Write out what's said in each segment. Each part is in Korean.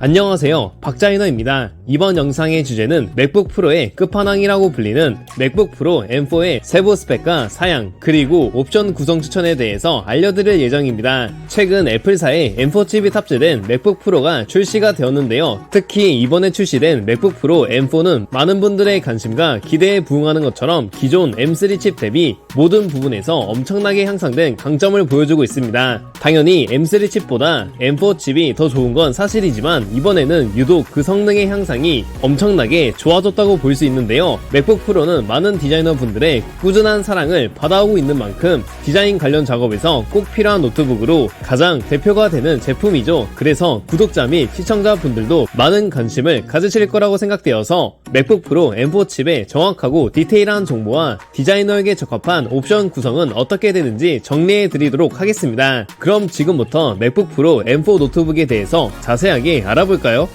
안녕하세요. 박자이너입니다. 이번 영상의 주제는 맥북 프로의 끝판왕이라고 불리는 맥북 프로 M4의 세부 스펙과 사양 그리고 옵션 구성 추천에 대해서 알려드릴 예정입니다. 최근 애플사의 M4 칩이 탑재된 맥북 프로가 출시가 되었는데요. 특히 이번에 출시된 맥북 프로 M4는 많은 분들의 관심과 기대에 부응하는 것처럼 기존 M3 칩 대비 모든 부분에서 엄청나게 향상된 강점을 보여주고 있습니다 당연히 M3 칩보다 M4 칩이 더 좋은 건 사실이지만 이번에는 유독 그 성능의 향상이 엄청나게 좋아졌다고 볼 수 있는데요. 맥북 프로는 많은 디자이너 분들의 꾸준한 사랑을 받아오고 있는 만큼 디자인 관련 작업에서 꼭 필요한 노트북으로 가장 대표가 되는 제품이죠. 그래서 구독자 및 시청자 분들도 많은 관심을 가지실 거라고 생각되어서 맥북 프로 M4 칩의 정확하고 디테일한 정보와 디자이너에게 적합한 옵션 구성은 어떻게 되는지 정리해 드리도록 하겠습니다. 그럼 지금부터 맥북 프로 M4 노트북에 대해서 자세하게 알아볼까요?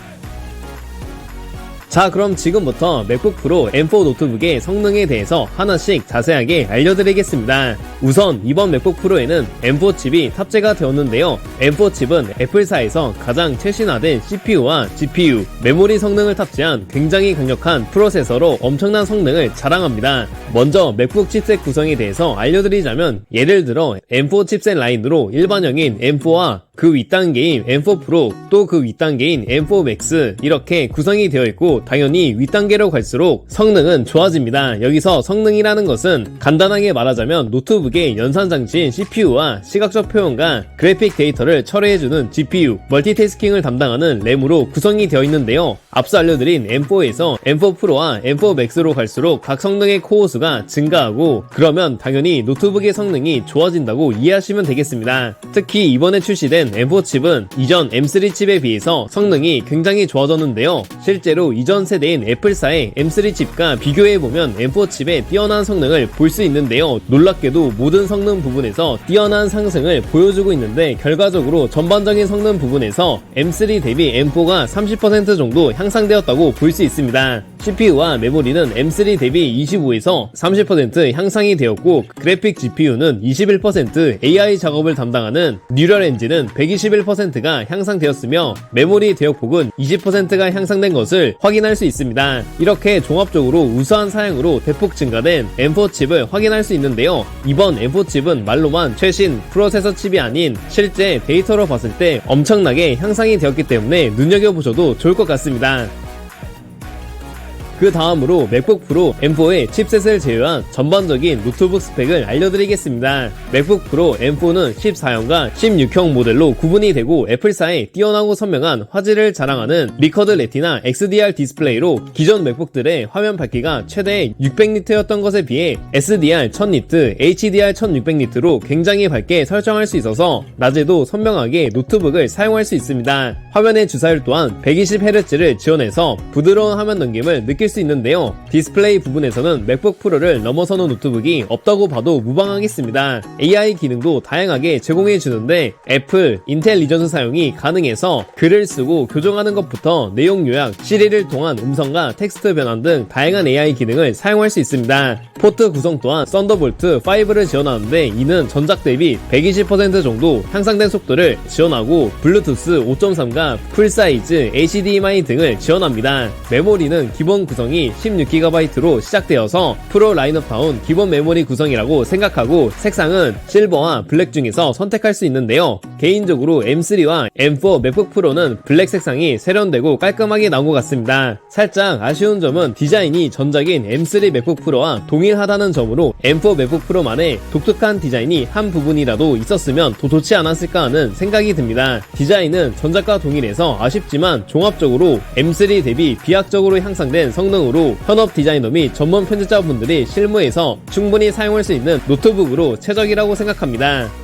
자 그럼 지금부터 맥북 프로 M4 노트북의 성능에 대해서 하나씩 자세하게 알려드리겠습니다. 우선 이번 맥북 프로에는 M4 칩이 탑재가 되었는데요. M4 칩은 애플사에서 가장 최신화된 CPU와 GPU, 메모리 성능을 탑재한 굉장히 강력한 프로세서로 엄청난 성능을 자랑합니다. 먼저 맥북 칩셋 구성에 대해서 알려드리자면 예를 들어 M4 칩셋 라인으로 일반형인 M4와 그 윗단계인 M4 프로 또 그 윗단계인 M4 맥스 이렇게 구성이 되어 있고 당연히 윗단계로 갈수록 성능은 좋아집니다. 여기서 성능이라는 것은 간단하게 말하자면 노트북의 연산 장치인 CPU와 시각적 표현과 그래픽 데이터를 처리해주는 GPU, 멀티태스킹을 담당하는 램으로 구성이 되어 있는데요. 앞서 알려드린 M4에서 M4 프로와 M4 맥스로 갈수록 각 성능의 코어 수가 증가하고 그러면 당연히 노트북의 성능이 좋아진다고 이해하시면 되겠습니다. 특히 이번에 출시된 M4 칩은 이전 M3 칩에 비해서 성능이 굉장히 좋아졌는데요. 실제로 이전 세대인 애플사의 M3 칩과 비교해보면 M4 칩의 뛰어난 성능을 볼 수 있는데요. 놀랍게도 모든 성능 부분에서 뛰어난 상승을 보여주고 있는데 결과적으로 전반적인 성능 부분에서 M3 대비 M4가 30% 정도 향상되었다고 볼 수 있습니다. CPU와 메모리는 M3 대비 25에서 30% 향상이 되었고 그래픽 GPU는 21% AI 작업을 담당하는 뉴럴 엔진은 121%가 향상되었으며 메모리 대역폭은 20%가 향상된 것을 확인할 수 있습니다. 이렇게 종합적으로 우수한 사양으로 대폭 증가된 M4 칩을 확인할 수 있는데요. 이번 M4 칩은 말로만 최신 프로세서 칩이 아닌 실제 데이터로 봤을 때 엄청나게 향상이 되었기 때문에 눈여겨보셔도 좋을 것 같습니다. 그 다음으로 맥북 프로 M4의 칩셋을 제외한 전반적인 노트북 스펙을 알려드리겠습니다. 맥북 프로 M4는 14형과 16형 모델로 구분이 되고 애플사의 뛰어나고 선명한 화질을 자랑하는 리커드 레티나 XDR 디스플레이로 기존 맥북들의 화면 밝기가 최대 600니트였던 것에 비해 SDR 1000니트, HDR 1600니트로 굉장히 밝게 설정할 수 있어서 낮에도 선명하게 노트북을 사용할 수 있습니다. 화면의 주사율 또한 120Hz를 지원해서 부드러운 화면 넘김을 느낄 수 있는데요. 디스플레이 부분에서는 맥북 프로를 넘어서는 노트북이 없다고 봐도 무방하겠습니다. AI 기능도 다양하게 제공해 주는데 애플, 인텔 리전스 사용이 가능해서 글을 쓰고 교정하는 것부터 내용 요약, 시리를 통한 음성과 텍스트 변환 등 다양한 AI 기능을 사용할 수 있습니다. 포트 구성 또한 썬더볼트 5를 지원하는데 이는 전작 대비 120% 정도 향상된 속도를 지원하고 블루투스 5.3과 풀사이즈 HDMI 등을 지원합니다. 메모리는 기본 구성이 16GB로 시작되어서 프로 라인업다운 기본 메모리 구성이라고 생각하고 색상은 실버와 블랙 중에서 선택할 수 있는데요. 개인적으로 M3와 M4 맥북 프로는 블랙 색상이 세련되고 깔끔하게 나온 것 같습니다. 살짝 아쉬운 점은 디자인이 전작인 M3 맥북 프로와 동일하다는 점으로 M4 맥북 프로만의 독특한 디자인이 한 부분이라도 있었으면 더 좋지 않았을까 하는 생각이 듭니다. 디자인은 전작과 동일해서 아쉽지만 종합적으로 M3 대비 비약적으로 향상된 성 능으로 현업 디자이너 및 전문 편집자분들이 실무에서 충분히 사용할 수 있는 노트북으로 최적이라고 생각합니다.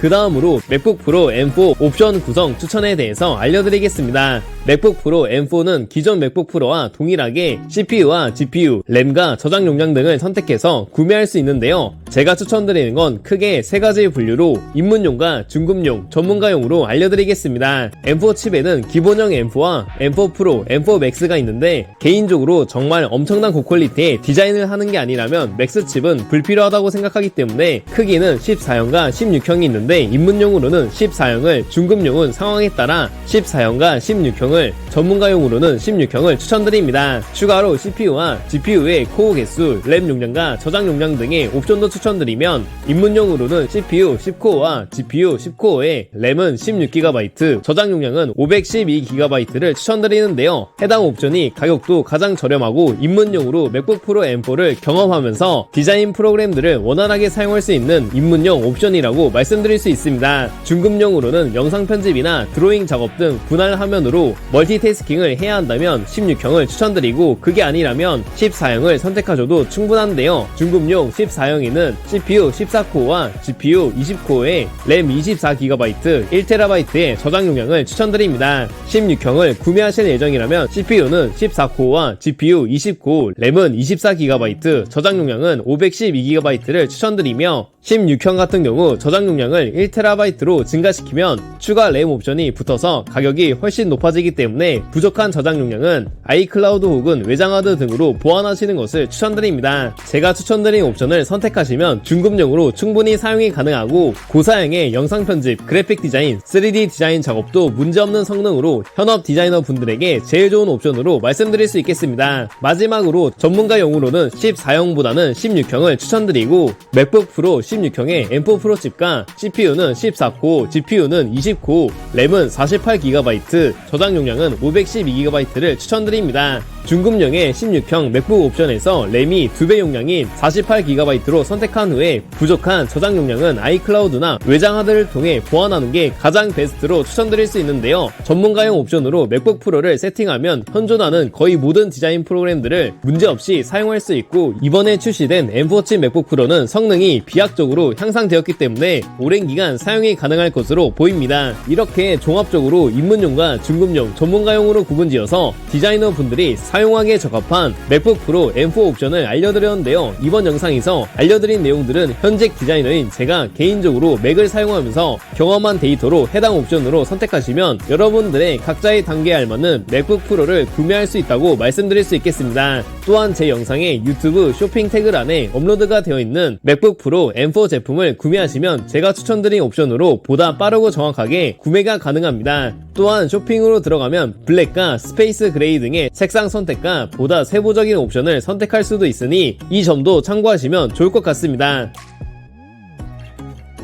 그 다음으로 맥북 프로 M4 옵션 구성 추천에 대해서 알려드리겠습니다. 맥북 프로 M4는 기존 맥북 프로와 동일하게 CPU와 GPU, 램과 저장 용량 등을 선택해서 구매할 수 있는데요. 제가 추천드리는 건 크게 세 가지 분류로 입문용과 중급용, 전문가용으로 알려드리겠습니다. M4 칩에는 기본형 M4와 M4 프로, M4 맥스가 있는데 개인적으로 정말 엄청난 고퀄리티의 디자인을 하는 게 아니라면 맥스 칩은 불필요하다고 생각하기 때문에 크기는 14형과 16형이 있는데 입문용으로는 14형을 중급용은 상황에 따라 14형과 16형을 전문가용으로는 16형을 추천드립니다. 추가로 CPU와 GPU의 코어 개수, 램 용량과 저장 용량 등의 옵션도 추천드리면 입문용으로는 CPU 10코어와 GPU 10코어에 램은 16GB, 저장 용량은 512GB를 추천드리는데요. 해당 옵션이 가격도 가장 저렴하고 입문용으로 맥북 프로 M4를 경험하면서 디자인 프로그램들을 원활하게 사용할 수 있는 입문용 옵션이라고 말씀드릴 수 있습니다. 중급용으로는 영상 편집이나 드로잉 작업 등 분할 화면으로 멀티태스킹을 해야 한다면 16형을 추천드리고 그게 아니라면 14형을 선택하셔도 충분한데요. 중급용 14형에는 CPU 14코어와 GPU 20코어에 램 24GB, 1TB의 저장 용량을 추천드립니다. 16형을 구매하실 예정이라면 CPU는 14코어와 GPU 20코어, 램은 24GB, 저장 용량은 512GB를 추천드리며 16형 같은 경우 저장 용량을 1TB로 증가시키면 추가 램 옵션이 붙어서 가격이 훨씬 높아지기 때문에 부족한 저장 용량은 아이클라우드 혹은 외장하드 등으로 보완하시는 것을 추천드립니다. 제가 추천드린 옵션을 선택하시면 중급용으로 충분히 사용이 가능하고 고사양의 영상 편집, 그래픽 디자인, 3D 디자인 작업도 문제없는 성능으로 현업 디자이너 분들에게 제일 좋은 옵션으로 말씀드릴 수 있겠습니다. 마지막으로 전문가용으로는 14형보다는 16형을 추천드리고 맥북 프로 16 형의 M4 프로 칩과 CPU는 14코, GPU는 20코, 램은 48GB, 저장 용량은 512GB를 추천드립니다. 중급용의 16형 맥북 옵션에서 램이 2배 용량인 48GB로 선택한 후에 부족한 저장 용량은 아이클라우드나 외장 하드를 통해 보완하는 게 가장 베스트로 추천드릴 수 있는데요. 전문가용 옵션으로 맥북 프로를 세팅하면 현존하는 거의 모든 디자인 프로그램들을 문제없이 사용할 수 있고 이번에 출시된 M4 칩 맥북 프로는 성능이 비약 적으로 향상되었기 때문에 오랜 기간 사용이 가능할 것으로 보입니다. 이렇게 종합적으로 입문용과 중급용, 전문가용으로 구분지어서 디자이너 분들이 사용하기에 적합한 맥북 프로 M4 옵션을 알려드렸는데요. 이번 영상에서 알려드린 내용들은 현직 디자이너인 제가 개인적으로 맥을 사용하면서 경험한 데이터로 해당 옵션으로 선택하시면 여러분들의 각자의 단계에 알맞는 맥북 프로를 구매할 수 있다고 말씀드릴 수 있겠습니다. 또한 제 영상에 유튜브 쇼핑 태그란에 업로드가 되어 있는 맥북 프로 M4 제품을 구매하시면 제가 추천드린 옵션으로 보다 빠르고 정확하게 구매가 가능합니다. 또한 쇼핑으로 들어가면 블랙과 스페이스 그레이 등의 색상 선택과 보다 세부적인 옵션을 선택할 수도 있으니 이 점도 참고하시면 좋을 것 같습니다.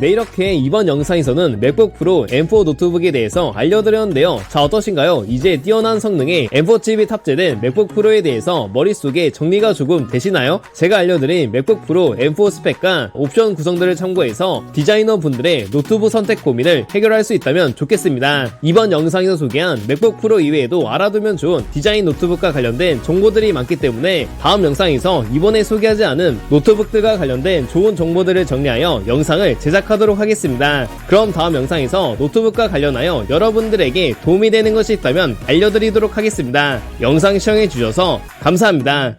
네 이렇게 이번 영상에서는 맥북 프로 M4 노트북에 대해서 알려드렸는데요 자 어떠신가요? 이제 뛰어난 성능의 M4 칩이 탑재된 맥북 프로에 대해서 머릿속에 정리가 조금 되시나요? 제가 알려드린 맥북 프로 M4 스펙과 옵션 구성들을 참고해서 디자이너 분들의 노트북 선택 고민을 해결할 수 있다면 좋겠습니다 이번 영상에서 소개한 맥북 프로 이외에도 알아두면 좋은 디자인 노트북과 관련된 정보들이 많기 때문에 다음 영상에서 이번에 소개하지 않은 노트북들과 관련된 좋은 정보들을 정리하여 영상을 제작 하도록 하겠습니다. 그럼 다음 영상에서 노트북과 관련하여 여러분들에게 도움이 되는 것이 있다면 알려드리도록 하겠습니다. 영상 시청해 주셔서 감사합니다.